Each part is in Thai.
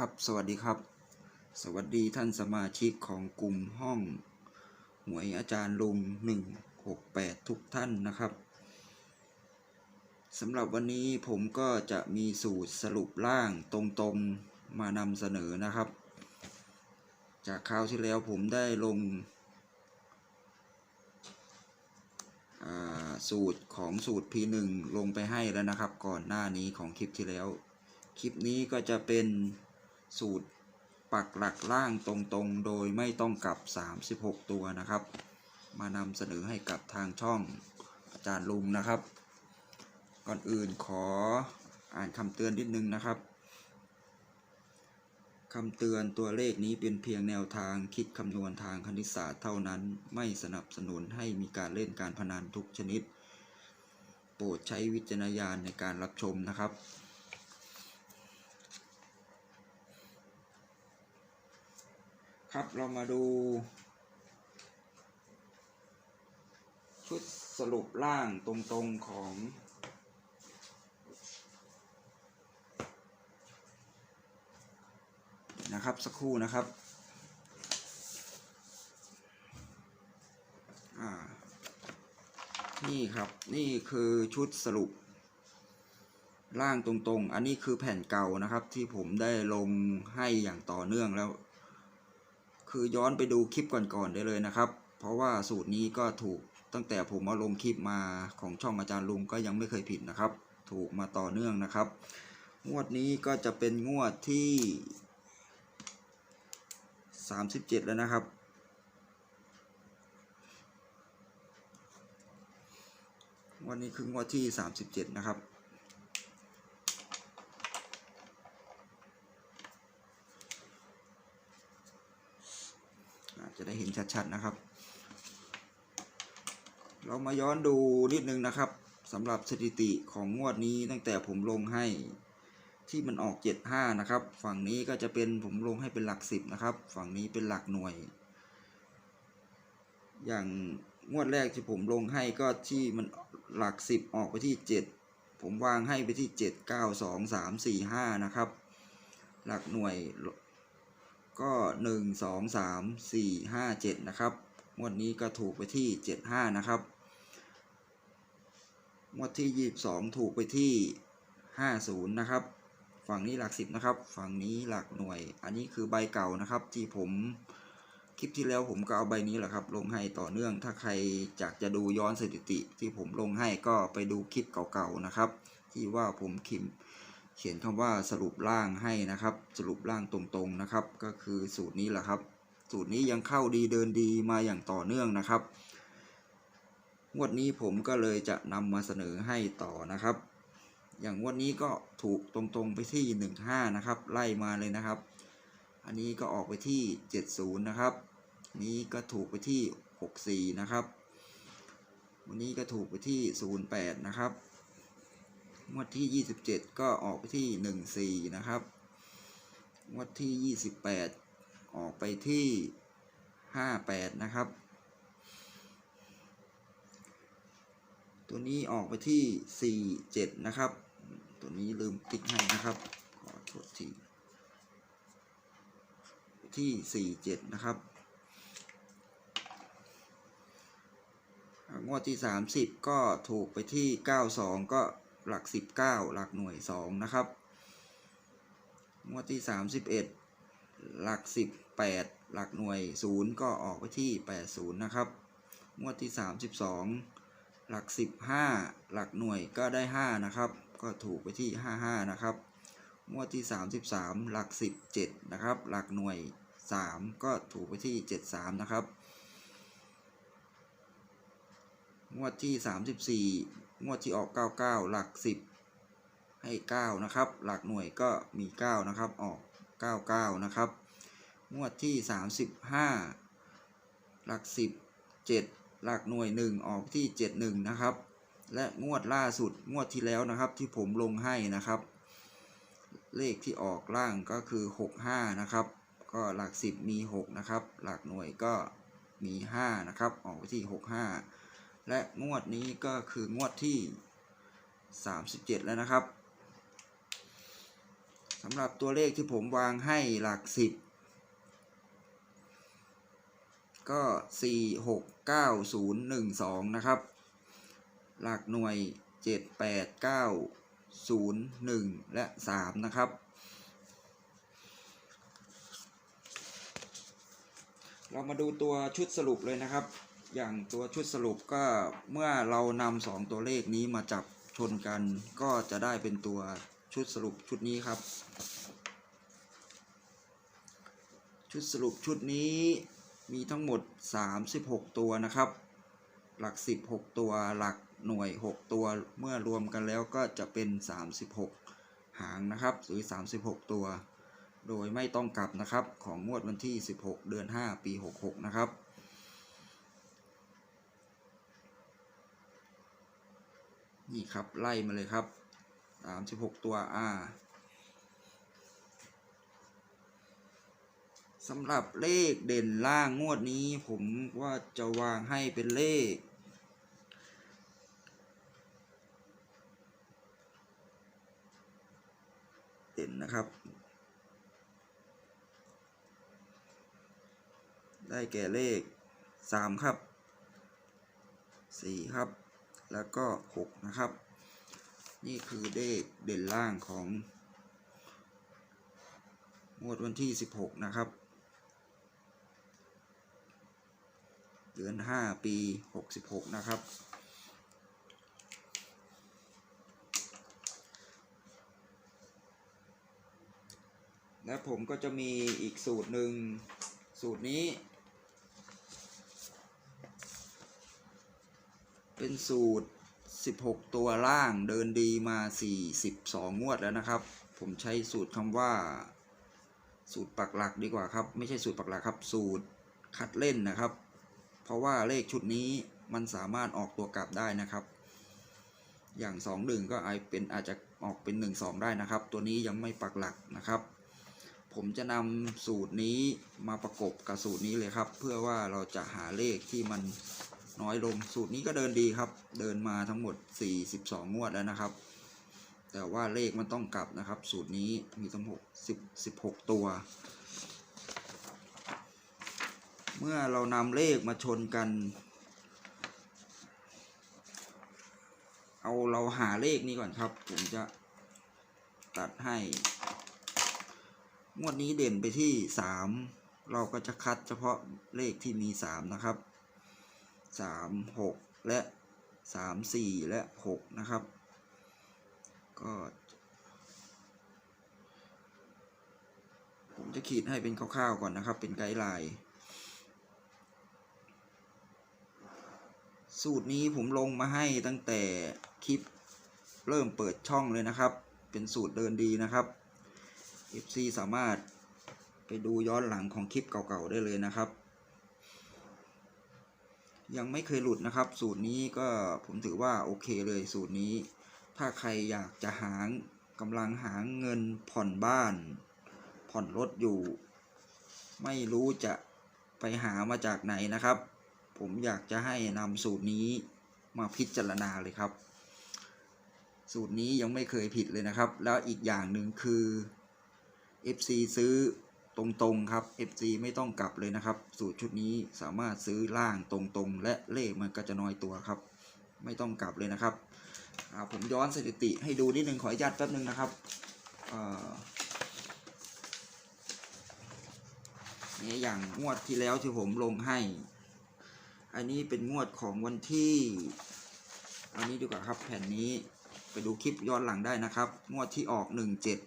ครับ สวัสดีครับ สวัสดีท่านสมาชิกของกลุ่มห้อง หวยอาจารย์ลุง168 ทุกท่านนะครับสำหรับวันนี้ผมก็จะมีสูตรสรุปร่างตรงๆมานำเสนอนะครับ จากคราวที่แล้วผมได้ลงสูตรของสูตร P1 ลงไปให้แล้วนะครับ ก่อนหน้านี้ของคลิปที่แล้ว คลิปนี้ก็จะเป็น สูตรปักหลักล่างตรงๆ โดยไม่ต้องกลับ 36 ตัวนะครับ มานำเสนอให้กับทางช่องอาจารย์ลุงนะครับ ก่อนอื่นขออ่านคำเตือนนิดนึงนะครับคำเตือนตัวเลขนี้เป็นเพียงแนวทางคิดคำนวณทางคณิตศาสตร์เท่านั้น ไม่สนับสนุนให้มีการเล่นการพนันทุกชนิด โปรดใช้วิจารณญาณในการรับชมนะครับ ครับเรามาดู ชุดสรุปร่างตรงๆของ นะครับสักครู่นะครับนี่ครับนี่คือชุดสรุปร่างตรงๆ อันนี้คือแผ่นเก่านะครับที่ผมได้ลงให้อย่างต่อเนื่องแล้ว คือย้อนไปดูคลิปก่อนๆได้เลยนะครับ เพราะว่าสูตรนี้ก็ถูกตั้งแต่ผมเอาลงคลิปมาของช่องอาจารย์ลุงก็ยังไม่เคยผิดนะครับ ถูกมาต่อเนื่องนะครับ งวดนี้ก็จะเป็นงวดที่ 37 แล้วนะครับ วันนี้คืองวดที่ 37 นะครับ จะได้เห็นชัดๆนะครับ เรามาย้อนดูนิดนึงนะครับสำหรับสถิติของงวดนี้ตั้งแต่ผมลงให้ที่มันออก 75 นะครับ ฝั่งนี้ก็จะเป็นผมลงให้เป็นหลัก 10 นะครับ ฝั่งนี้เป็นหลักหน่วย อย่างงวดแรกที่ผมลงให้ก็ที่มันหลัก 10 ออกไปที่ 7 ผมวางให้ไปที่ 7 9 2 3 4 5 นะครับ หลักหน่วย ก็หนึ่งสองสามสี่ห้าเจ็ดนะครับงวดนี้ก็ถูกไปที่เจ็ดห้านะครับงวดที่ยี่สิบสองถูกไปที่ห้าศูนย์นะครับ ฝั่งนี้หลักสิบนะครับ ฝั่งนี้หลักหน่วย อันนี้คือใบเก่านะครับที่ผมคลิปที่แล้วผมก็เอาใบนี้แหละครับ ลงให้ต่อเนื่อง ถ้าใครอยากจะดูย้อนสถิติที่ผมลงให้ก็ไปดูคลิปเก่าๆนะครับ ที่ว่าผมคิม เขียนคำว่าสรุปร่างให้นะครับ สรุปร่างตรงๆนะครับ ก็คือสูตรนี้แหละครับ สูตรนี้ยังเข้าดีเดินดีมาอย่างต่อเนื่องนะครับงวดนี้ผมก็เลยจะนำมาเสนอให้ต่อนะครับ อย่างงวดนี้ก็ถูกตรงๆไปที่ 15 นะครับ ไล่มาเลยนะครับ อันนี้ก็ออกไปที่ 70 นะครับ นี้ก็ถูกไปที่ 64 นะครับ วันนี้ก็ถูกไปที่ 08 นะครับ งวดที่ 27 ก็ออกไปที่ 14 นะครับ งวดที่ 28 ออกไปที่ 58 นะครับ ตัวนี้ออกไปที่ 47 นะครับ ตัวนี้ลืมติ๊กให้นะครับ ขอโทษทีที่ 47 นะครับงวดที่ 30 ก็ถูกไปที่ 92 ก็ หลัก 19 หลักหน่วย 2 นะครับงวดที่ 31 หลัก 18 หลักหน่วย 0 ก็ออกไปที่ 80 นะครับงวดที่ 32 หลัก 15 หลักหน่วยก็ได้ 5 นะครับ ก็ถูกไปที่ 55 นะครับงวดที่ 33 หลัก 17 นะครับ หลักหน่วย 3 ก็ถูกไปที่ 73 นะครับงวดที่ 34 งวดที่ออก 99 หลัก 10 ให้ 9 นะครับ หลักหน่วยก็มี 9 นะครับ ออก 99 นะครับ งวดที่ 35 หลัก 10 7 หลักหน่วย 1 ออกที่ 71 นะครับ และงวดล่าสุดงวดที่แล้วนะครับ ที่ผมลงให้นะครับ เลขที่ออกล่างก็คือ 65 นะครับ ก็หลัก 10 มี 6 นะครับ หลักหน่วยก็มี 5 นะครับ ออกที่ 65 และงวดนี้ก็คืองวดที่ 37 แล้วนะครับสำหรับตัวเลขที่ผมวางให้หลักสิบก็สี่หกเก้าศูนย์หนึ่งสองนะครับ หลักหน่วยเจ็ดแปดเก้าศูนย์หนึ่งและสามนะครับ เรามาดูตัวชุดสรุปเลยนะครับ อย่างตัวชุดสรุปก็เมื่อเรานำสองตัวเลขนี้มาจับชนกัน ก็จะได้เป็นตัวชุดสรุปชุดนี้ครับ ชุดสรุปชุดนี้มีทั้งหมด 36 ตัวนะครับ หลัก 16 ตัวหลักหน่วย 6 ตัวเมื่อรวมกันแล้วก็จะเป็น 36 หางนะครับหรือ 36 ตัว โดยไม่ต้องกลับนะครับของงวดวันที่ 16 เดือน 5 ปี 66 นะครับ นี่ครับไล่มาเลยครับ36ตัวอ่าสำหรับเลขเด่นล่างงวดนี้ผมว่าจะวางให้เป็นเลขเด่นนะครับ ได้แก่เลข 3 ครับ 4 ครับ แล้วก็ 6 นะครับ นี่คือเลขเด่นล่างของงวดวันที่ 16 นะครับ เดือน 5 ปี 66 นะครับ และผมก็จะมีอีกสูตรหนึ่งสูตรนี้ เป็นสูตร 16 ตัวล่างเดินดีมา 42 งวดแล้วนะครับ ผมใช้สูตรคำว่า สูตรปักหลักดีกว่าครับ ไม่ใช่สูตรปักหลักครับ สูตรคัดเล่นนะครับ เพราะว่าเลขชุดนี้มันสามารถออกตัวกลับได้นะครับ อย่าง 2 1 ก็อาจเป็นอาจจะออกเป็น 1 2 ได้นะครับ ตัวนี้ยังไม่ปักหลักนะครับ ผมจะนำสูตรนี้มาประกบกับสูตรนี้เลยครับ เพื่อว่าเราจะหาเลขที่มัน น้อยลง สูตรนี้ก็เดินดีครับ เดินมาทั้งหมด 42 งวดแล้วนะครับ แต่ว่าเลขมันต้องกลับนะครับ สูตรนี้มีทั้งหมด10 16 ตัว เมื่อเรานำเลขมาชนกัน เอาเราหาเลขนี้ก่อนครับ ผมจะตัดให้ งวดนี้เด่นไปที่ 3 เราก็จะคัดเฉพาะเลขที่มี 3 นะครับ 3 6 และ 3 4 และ 6 นะครับ ก็ผมจะขีดให้เป็นคร่าวๆก่อนนะครับ เป็นไกด์ไลน์สูตรนี้ผมลงมาให้ตั้งแต่คลิปเริ่มเปิดช่องเลยนะครับ เป็นสูตรเดินดีนะครับ FC สามารถไปดูย้อนหลังของคลิปเก่าๆได้เลยนะครับ ยังไม่เคยหลุดนะครับ สูตรนี้ก็ผมถือว่าโอเคเลยสูตรนี้ ถ้าใครอยากจะหากำลังหาเงินผ่อนบ้าน ผ่อนรถอยู่ ไม่รู้จะไปหามาจากไหนนะครับ ผมอยากจะให้นำสูตรนี้มาพิจารณาเลยครับ สูตรนี้ยังไม่เคยผิดเลยนะครับ แล้วอีกอย่างหนึ่งคือ FC ซื้อ ตรงๆครับ FC ไม่ต้องกลับเลยนะครับ สูตรชุดนี้สามารถซื้อล่างตรงๆ และเลขมันก็จะน้อยตัวครับ ไม่ต้องกลับเลยนะครับผมย้อนสถิติให้ดูนิดนึงขออนุญาตแป๊บนึงนะครับนี่อย่างงวดที่แล้วที่ผมลงให้ อันนี้เป็นงวดของวันที่ อันนี้ดีกว่าครับแผ่นนี้ไปดูคลิปย้อนหลังได้นะครับ งวดที่ออกหนึ่งเจ็ด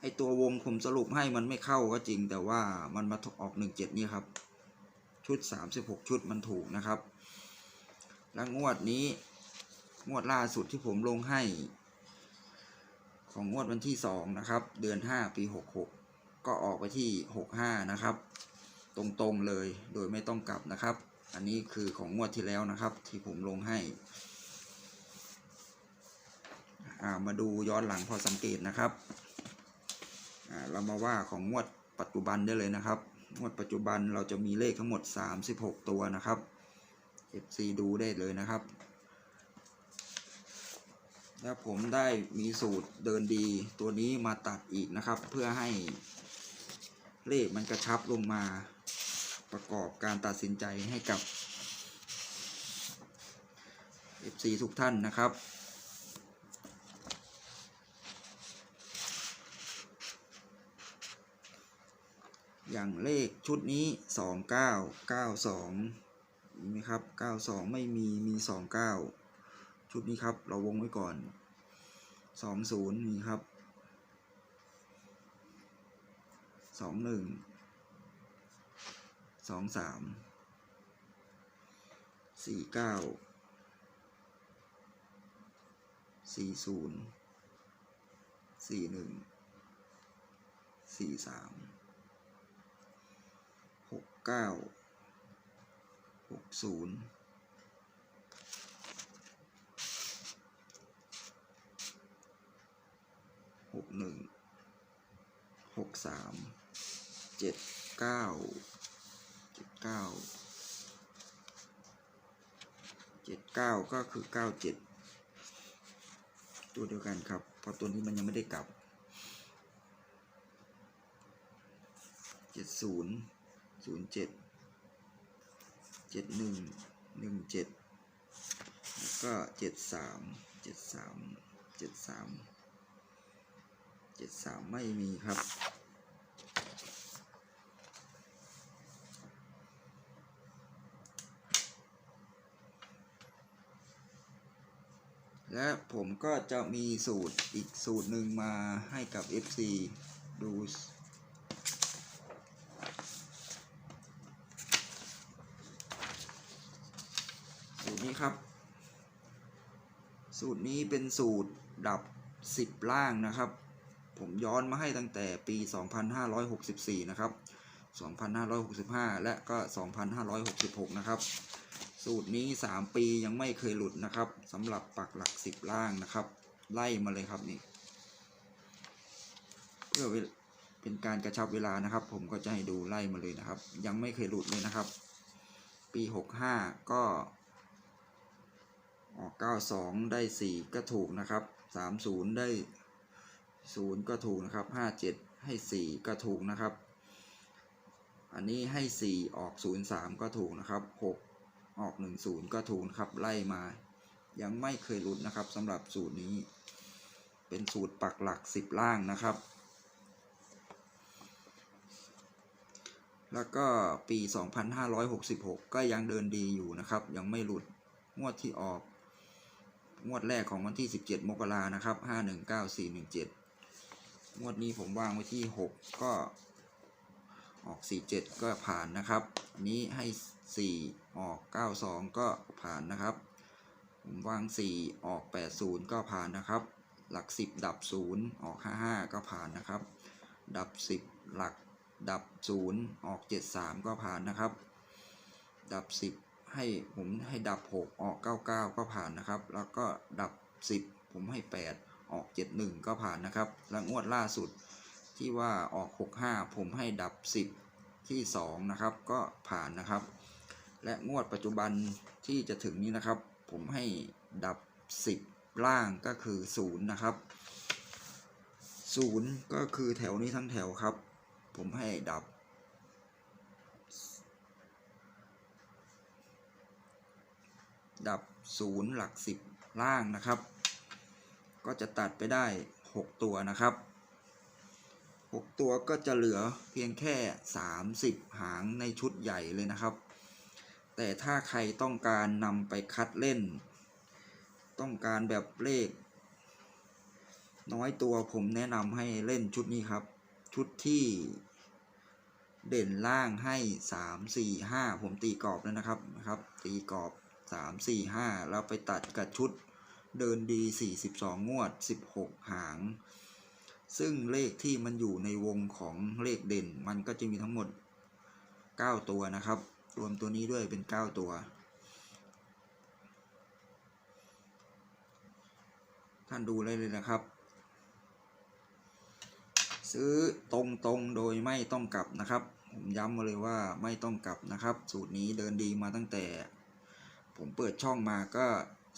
ไอตัววงผมสรุปให้มันไม่เข้าก็จริง แต่ว่ามันมาออกหนึ่งเจ็ดนี่ครับ ชุดสามสิบหกชุดมันถูกนะครับ แล้วงวดนี้งวดล่าสุดที่ผมลงให้ ของงวดวันที่สองนะครับ เดือนห้าปีหกหกก็ออกไปที่หกห้านะครับ ตรงๆเลยโดยไม่ต้องกลับนะครับ อันนี้คือของงวดที่แล้วนะครับ ที่ผมลงให้อ่ามาดูย้อนหลังพอสังเกตนะครับ เรามาว่าของงวดปัจจุบันได้เลยนะครับ งวดปัจจุบันเราจะมีเลขทั้งหมด 36 ตัวนะครับ FC ดูได้เลยนะครับ แล้วผมได้มีสูตรเดินดีตัวนี้มาตัดอีกนะครับ เพื่อให้เลขมันกระชับลงมาประกอบการตัดสินใจให้กับ FC ทุกท่านนะครับ อย่างเลขชุดนี้สองเก้าเก้าสองมีไหมครับเก้าสองไม่มีมีสองเก้าชุดนี้ครับ เราวงไว้ก่อนสองศูนย์มีครับสองหนึ่งสองสามสี่ เก้าหกเก้าหกศูนย์หกหนึ่งหกสามเจ็ดเก้าเจ็ดเก้าเจ็ดเก้าก็คือเก้าเจ็ดตัวเดียวกันครับ เพราะตัวนี้มันยังไม่ได้กลับเจ็ดศูนย์ ศูนย์เจ็ดเจ็ดหนึ่งหนึ่งเจ็ดแล้วก็เจ็ดสามเจ็ดสามเจ็ดสามเจ็ดสามไม่มีครับและผมก็จะมีสูตรอีกสูตรหนึ่งมาให้กับ FC ดู สูตรนี้ ครับ สูตรนี้เป็นสูตรดับ 10 ล่างนะครับ ผมย้อนมาให้ตั้งแต่ปี 2564 นะครับ 2565 และก็ 2566 นะครับ สูตรนี้ 3 ปียังไม่เคยหลุดนะครับสำหรับปักหลัก 10 ล่างนะครับ ไล่มาเลยครับนี่ เพื่อเป็นการกระชับเวลานะครับ ผมก็จะให้ดูไล่มาเลยนะครับ ยังไม่เคยหลุดเลยนะครับ ปี 65 ก็ ออก 92 ได้ 4 ก็ถูกนะครับ 30 ได้ 0 ก็ถูกนะครับ 57 ให้ 4 ก็ถูกนะครับ อันนี้ให้ 4 ออก 03 ก็ถูกนะครับ 6 ออก 10 ก็ถูกครับ ไล่มา ยังไม่เคยหลุดนะครับสำหรับสูตรนี้ เป็นสูตรปักหลัก 10 ล่างนะครับ แล้วก็ปี 2566 ก็ยังเดินดีอยู่นะครับ ยังไม่หลุดงวดที่ออก งวดแรกของวันที่ 17 มกรานะครับ 519417 งวดนี้ผมวางไว้ที่ 6 ก็ออก 47 ก็ผ่านนะครับ อันนี้ให้ 4 ออก 92 ก็ผ่านนะครับ ผมวาง 4 ออก 80 ก็ผ่านนะครับ หลัก 10 ดับ 0 ออก 55 ก็ผ่านนะครับ ดับ 10 หลักดับ 0 ออก 73 ก็ผ่านนะครับ ดับ 10 ให้ผมให้ดับ 6 ออก 99 ก็ผ่านนะครับ แล้วก็ดับ 10 ผมให้ 8 ออก 71 ก็ผ่านนะครับ และงวดล่าสุดที่ว่าออก 65 ผมให้ดับ 10 ที่ 2 นะครับ ก็ผ่านนะครับ และงวดปัจจุบันที่จะถึงนี้นะครับ ผมให้ดับ 10 ล่างก็คือ 0 นะครับ 0 ก็คือแถวนี้ทั้งแถวครับ ผมให้ดับ ดับ 0 หลัก 10 ล่างนะครับ ก็จะตัดไปได้ 6 ตัวนะครับ 6 ตัวก็จะเหลือเพียงแค่ 30 หางในชุดใหญ่เลยนะครับ แต่ถ้าใครต้องการนำไปคัดเล่น ต้องการแบบเลข น้อยตัวผมแนะนำให้เล่นชุดนี้ครับ ชุดที่เด่นล่างให้ 3 4 5 ผมตีกรอบแล้วนะครับนะครับ ตีกรอบ 3 4 5แล้วไปตัดกับชุดเดินดี 42 งวด 16 หาง ซึ่งเลขที่มันอยู่ในวงของเลขเด่น มันก็จะมีทั้งหมด 9 ตัวนะครับ รวมตัวนี้ด้วยเป็น 9 ตัว ท่านดูเลยเลยนะครับ ซื้อตรงๆ โดยไม่ต้องกลับนะครับ ผมย้ำมาเลยว่าไม่ต้องกลับนะครับ สูตรนี้เดินดีมาตั้งแต่ ผมเปิดช่องมาก็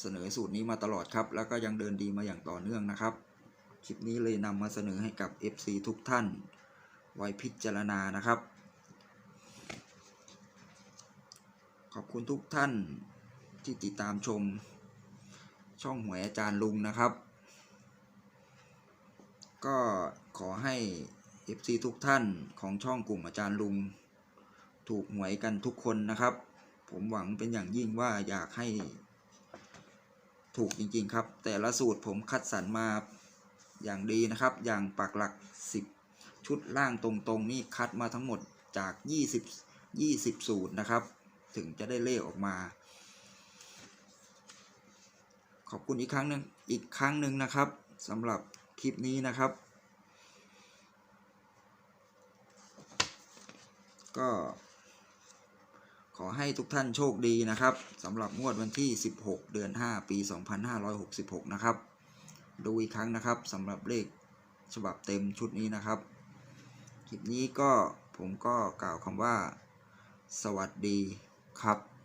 เสนอสูตรนี้มาตลอดครับ แล้วก็ยังเดินดีมาอย่างต่อเนื่องนะครับ คลิปนี้เลยนำมาเสนอให้กับ FC ทุกท่าน ไว้พิจารณานะครับ ขอบคุณทุกท่านที่ติดตามชม ช่องหวยอาจารย์ลุงนะครับ ก็ขอให้ FC ทุกท่านของช่องกลุ่มอาจารย์ลุง ถูกหวยกันทุกคนนะครับ ผมหวังเป็นอย่างยิ่งว่าอยากให้ถูกจริงๆครับ แต่ละสูตรผมคัดสรรมาอย่างดีนะครับ อย่างปักหลัก 10 ชุดล่างตรงๆ นี่คัดมาทั้งหมดจาก 20 20 สูตรนะครับ ถึงจะได้เลขออกมา ขอบคุณอีกครั้งหนึงอีกครั้งหนึ่งนะครับสำหรับคลิปนี้นะครับ ก็ ขอให้ทุกท่านโชคดีนะครับสำหรับงวดวันที่ 16 เดือน 5 ปี 2566 นะครับ ดูอีกครั้งนะครับสำหรับเลขฉบับเต็มชุดนี้นะครับ คลิปนี้ก็ผมก็กล่าวคำว่า สวัสดีครับ